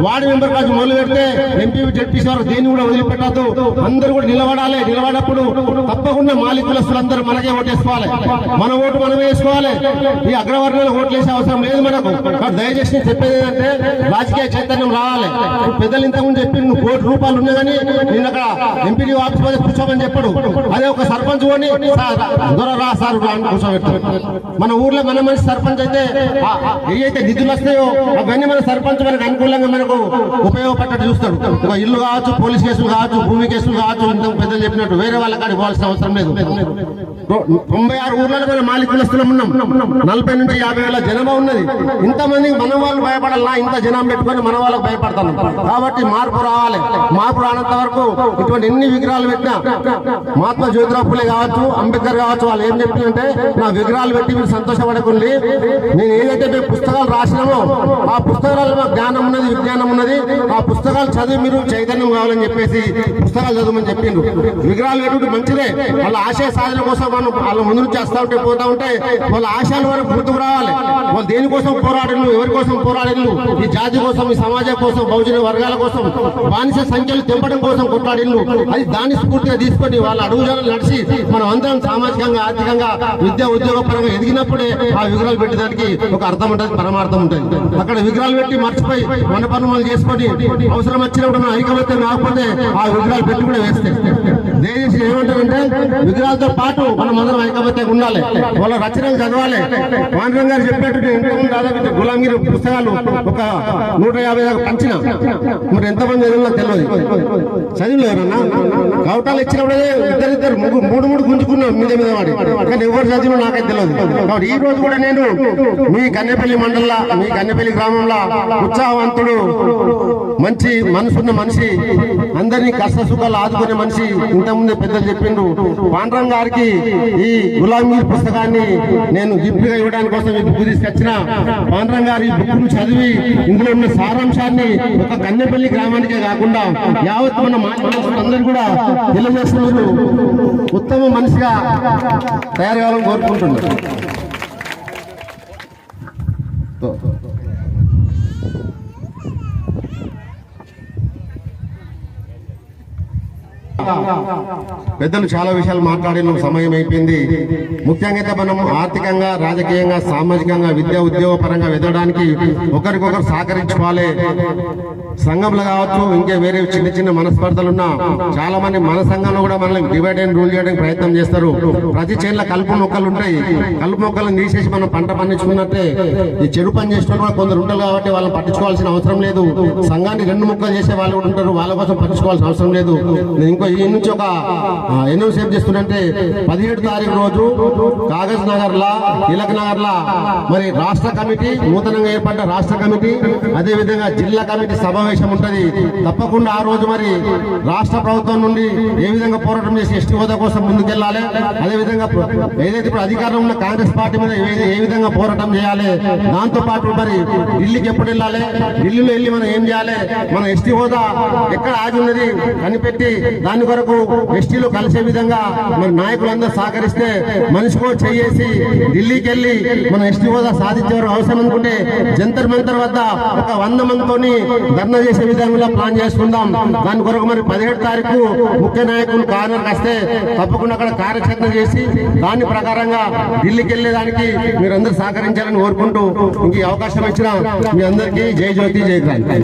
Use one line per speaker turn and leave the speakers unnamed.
Ward member కాదు మొదలు పెడితే ఎంపీ జడ్పీసీ వారు దేన్ని కూడా వదిలిపెట్టద్దు. అందరూ కూడా నిలబడాలి. నిలబడప్పుడు తప్పకుండా మాలికులస్తులు అందరూ మనకే ఓటేసుకోవాలి. మన ఓటు మనం వేసుకోవాలి. ఈ అగ్రవర్ణాలు ఓట్లు వేసే అవసరం లేదు మనకు. దయచేసి చెప్పేది ఏంటంటే రాజకీయ చైతన్యం రావాలి. పెద్దలు ఇంతకుముందు చెప్పి నువ్వు కోటి రూపాయలు ఉన్నదని. నేను అక్కడ ఎంపీ ఆఫీస్ మీద కూర్చోమని చెప్పడు. అదే ఒక సర్పంచ్ కొని "సార్, రా సార్ మన ఊర్లో మన మనిషి సర్పంచ్ అయితే ఆ- ఆ ఏవైతే నిధులు వస్తాయో అవన్నీ మన సర్పంచ్ మనకు అనుకూలంగా మనకు ఉపయోగపడ్డట్టు చూస్తాడు. ఒక ఇల్లు కావచ్చు పోలీస్ కేసులు కావచ్చు భూమి కేసులు కావచ్చు పెద్దలు చెప్పినట్టు వేరే వాళ్ళ కాడికి పోవాల్సిన అవసరం లేదు. తొంభై ఆరు ఊర్లలో మన మాలికులస్తులం ఉన్నాం. నలభై నుంచి యాభై వేల జనాభా ఉన్నది. ఇంతమంది మన వాళ్ళు భయపడాలా ఇంత జనం పెట్టుకొని మన వాళ్ళకి భయపడతాను కాబట్టి మార్పు రావాలి. మార్పు రానంత వరకు ఇటువంటి ఎన్ని విగ్రహాలు పెట్టినా మహాత్మా జ్యోతిరావు పులే కావచ్చు అంబేద్కర్ కావచ్చు వాళ్ళు ఏం చెప్పిందంటే నా విగ్రహాలు పెట్టి మీరు సంతోషపడకండి. నేను ఏదైతే మేము పుస్తకాలు రాసినామో ఆ పుస్తకాలలో జ్ఞానం ఉన్నది విజ్ఞానం ఉన్నది. ఆ పుస్తకాలు చదివి మీరు చైతన్యం కావాలని చెప్పేసి పుస్తకాలు చదవమని చెప్పిండ్రు. విగ్రహాలు పెట్టుకుంటే మంచిదే. వాళ్ళ ఆశయ సాధన కోసం మనం వాళ్ళ ముందు నుంచి వస్తా ఉంటే పోతా ఉంటే వాళ్ళ ఆశయాల వరకు గుర్తుకు రావాలి. వాళ్ళు దేనికోసం పోరాడిను ఎవరి కోసం ఈ జాతి కోసం ఈ సమాజం కోసం బహుజన వర్గాల కోసం బానిస సంఖ్యలు తెంపడం కోసం కొట్లాడిల్లు అది దాన్ని స్ఫూర్తిగా తీసుకొని వాళ్ళ అడుగుజాడలు నడిచి మనం అందరం సామాజికంగా ఆర్థికంగా విద్యా ఉద్యోగ పరంగా ఎదిగినప్పుడే ఆ విగ్రహాలు పెట్టడానికి ఒక అర్థం ఉంటుంది పరమార్థం ఉంటుంది. అక్కడ విగ్రహాలు పెట్టి మర్చిపోయి మన పనులు చేసుకొని అవసరం వచ్చినప్పుడు మనం ఐకమత్యం కాకపోతే ఆ విగ్రహాలు పెట్టి కూడా వేస్తే. దయచేసి ఏమంటారంటే విగ్రహాలతో పాటు మనం అందరం ఐకమత్యంగా ఉండాలి. వాళ్ళ రచనలు చదవాలి. పాండురంగ గారు చెప్పినట్టు ఇంతకుముందు దాదాపు గులాంగిరి పుస్తకాలు ఒక నూట యాభై దాకా పంచిన. మరి ఎంతమంది చదివినా తెలియదు. చదివలేరన్నా కవటాలు ఇచ్చినప్పుడే ఇద్దరిద్దరు ముగ్గు మూడు మూడు గుంజుకున్నాం మీద మీద వాడి. కానీ ఎవరు చదివినా నాకైతే తెలియదు. కాబట్టి ఈ రోజు కూడా నేను మీ కన్నెపల్లి మండలంలో మీ కన్నెపల్లి గ్రామంలో ఉత్సాహవంతుడు మంచి మనసున్న మనిషి అందరినీ కష్ట సుఖాలు ఆదుకునే మనిషి ఇంతకుముందే పెద్దలు చెప్పిండు పాండ్రం గారికి ఈ గులాంగీర్ పుస్తకాన్ని నేను గిఫ్ట్గా ఇవ్వడానికి కోసం ఈ బుక్ తీసుకొచ్చిన. పాండ్రం గారి బుక్ను చదివి ఇందులో ఉన్న సారాంశాన్ని ఒక కన్నెపల్లి గ్రామానికే కాకుండా యావత్ మన అందరూ కూడా తెలియజేస్తున్నారు. ఉత్తమ మనిషిగా తయారు కావాలని కోరుకుంటున్నారు పెద్దలు చాలా విషయాలు మాట్లాడిన సమయం అయిపోయింది. ముఖ్యంగా అయితే మనం ఆర్థికంగా రాజకీయంగా సామాజికంగా విద్యా ఉద్యోగ పరంగా ఎదగడానికి ఒకరికొకరు సహకరించుకోవాలి. సంఘంలో కావచ్చు ఇంకే వేరే చిన్న చిన్న మనస్పర్ధలున్నా చాలా మంది మన సంఘంలో కూడా మనల్ని డివైడ్ అండ్ రూల్ చేయడానికి ప్రయత్నం చేస్తారు. ప్రతి చేనుల కలుపు మొక్కలు ఉంటాయి. కలుపు మొక్కలను తీసేసి మనం పంట పండించుకున్నట్టే ఈ చెడు పని చేసిన కూడా కొందరు ఉంటారు కాబట్టి వాళ్ళని పట్టించుకోవాల్సిన అవసరం లేదు. సంఘాన్ని రెండు ముక్కలు చేసే వాళ్ళు కూడా ఉంటారు. వాళ్ళ కోసం పట్టించుకోవాల్సిన అవసరం లేదు. ఇంకో ఈ నుంచి ఒక ఆ, ఏం చేస్తుందంటే పదిహేడు తారీఖు రోజు కాగజ్ నగర్ లా తిలక్ నగర్ లా మరి రాష్ట్ర కమిటీ నూతనంగా ఏర్పడ్డ రాష్ట్ర కమిటీ అదే విధంగా జిల్లా కమిటీ సమావేశం ఉంటుంది. తప్పకుండా ఆ రోజు మరి రాష్ట్ర ప్రభుత్వం నుండి ఏ విధంగా పోరాటం చేసి ఎస్టీ హోదా కోసం ముందుకెళ్ళాలి అదే విధంగా ఏదైతే ఇప్పుడు అధికారంలో ఉన్న కాంగ్రెస్ పార్టీ మీద ఏ- విధంగా పోరాటం చేయాలి? దాంతో పాటు మరి ఢిల్లీకి ఎప్పుడు వెళ్ళాలి? ఢిల్లీలో వెళ్ళి మనం ఏం చేయాలి? మన ఎస్టీ హోదా ఎక్కడ ఆగి ఉన్నది కనిపెట్టి దాని కొరకు ఎస్టీలు కలిసే విధంగా మన నాయకులందరూ సహకరిస్తే మనిషికో చేసి ఢిల్లీకి వెళ్ళి మన ఎస్టీ హోదా సాధించేవారు అవసరం అనుకుంటే జంతర్ మంతర్ వద్ద ఒక వంద మందితోని ధర్నా చేసే విధంగా ప్లాన్ చేసుకుందాం. దాని కొరకు మరి పదిహేడు తారీఖు ముఖ్య నాయకులు కార్నర్కి వస్తే తప్పకుండా అక్కడ కార్యచరణ చేసి దాని ప్రకారంగా ఢిల్లీకి వెళ్ళేదానికి మీరందరూ సహకరించాలని కోరుకుంటూ ఇంక ఈ అవకాశం ఇచ్చిన మీ అందరికీ జై జ్యోతి జై క్రాంతి.